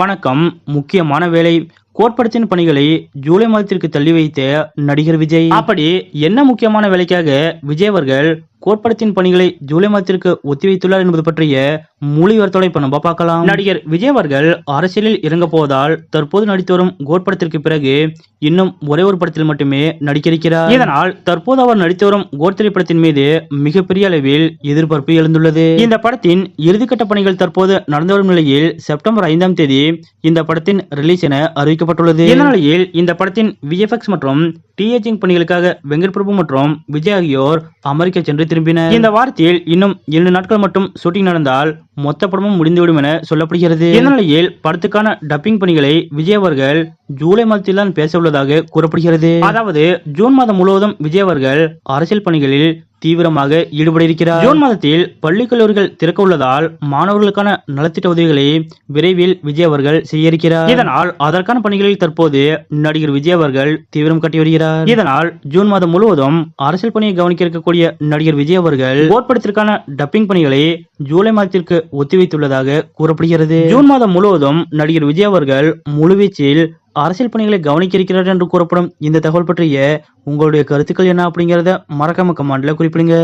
வணக்கம். முக்கியமான வேலை கோட்படத்தின் பணிகளை ஜூலை மாதத்திற்கு தள்ளி வைத்த நடிகர் விஜய். அப்படி என்ன முக்கியமான வேலைக்காக விஜய் அவர்கள் கோட்படத்தின் பணிகளை ஜூலை மாதத்திற்கு ஒத்திவைத்துள்ளார் என்பது பற்றிய முழு விவரத்தோட இப்ப நம்ம பார்க்கலாம். நடிகர் விஜய் அவர்கள் அரசியலில் இறங்க போவதால் தற்போது நடித்து வரும் கோட்படத்திற்கு பிறகு இன்னும் ஒரே ஒரு படத்தில் மட்டுமே நடிக்கிறார் இதனால் தற்போது அவர் நடித்து வரும் கோட் திரைப்படத்தின் மீது மிகப்பெரிய அளவில் எதிர்பார்ப்பு எழுந்துள்ளது. இந்த படத்தின் இறுதிக்கட்ட பணிகள் தற்போது நடந்து வரும் நிலையில் செப்டம்பர் ஐந்தாம் தேதி இந்த படத்தின் ரிலீஸ் என அறிவிக்கப்பட்டுள்ளது. இந்த நிலையில் இந்த படத்தின் விஎஃப்எக்ஸ் மற்றும் டிஏஜிங் பணிகளுக்காக வெங்கட் பிரபு மற்றும் விஜய் ஆகியோர் அமெரிக்கா சென்று திரும்பினர் இந்த வாரத்தில் இன்னும் இரண்டு நாட்கள் மட்டும் ஷூட்டிங் நடந்தால் மொத்த படமும் முடிந்துவிடும் என சொல்லப்படுகிறது. இந்த நிலையில் படத்துக்கான டப்பிங் பணிகளை விஜய் அவர்கள் ஜூலை மாதத்தில் தான் பேச உள்ளதாக கூறப்படுகிறது. அதாவது ஜூன் மாதம் முழுவதும் விஜய் அவர்கள் அரசியல் பணிகளில் தீவிரமாக ஈடுபட இருக்கிறார் ஜூன் மாதத்தில் பள்ளி கல்லூரிகள் திறக்க உள்ளதால் மாணவர்களுக்கான நலத்திட்ட உதவிகளை விரைவில் விஜய் அவர்கள் செய்ய இருக்கிறார் இதனால் அதற்கான பணிகளில் தற்போது நடிகர் விஜய் அவர்கள் தீவிரம் காட்டி வருகிறார். இதனால் ஜூன் மாதம் முழுவதும் அரசியல் பணியை கவனிக்க இருக்கக்கூடிய நடிகர் விஜய் அவர்கள் போட் படத்திற்கான டப்பிங் பணிகளை ஜூலை மாதத்திற்கு ஒத்திவைத்துள்ளதாக கூறப்படுகிறது. ஜூன் மாதம் முழுவதும் நடிகர் விஜய் அவர்கள் முழுவீச்சில் அரசியல் பணிகளை கவனிக்க இருக்கிறார் என்று கூறப்படும் இந்த தகவல் பற்றிய உங்களுடைய கருத்துக்கள் என்ன அப்படிங்கறத மறக்காம கமெண்ட்ல குறிப்பிடுங்க.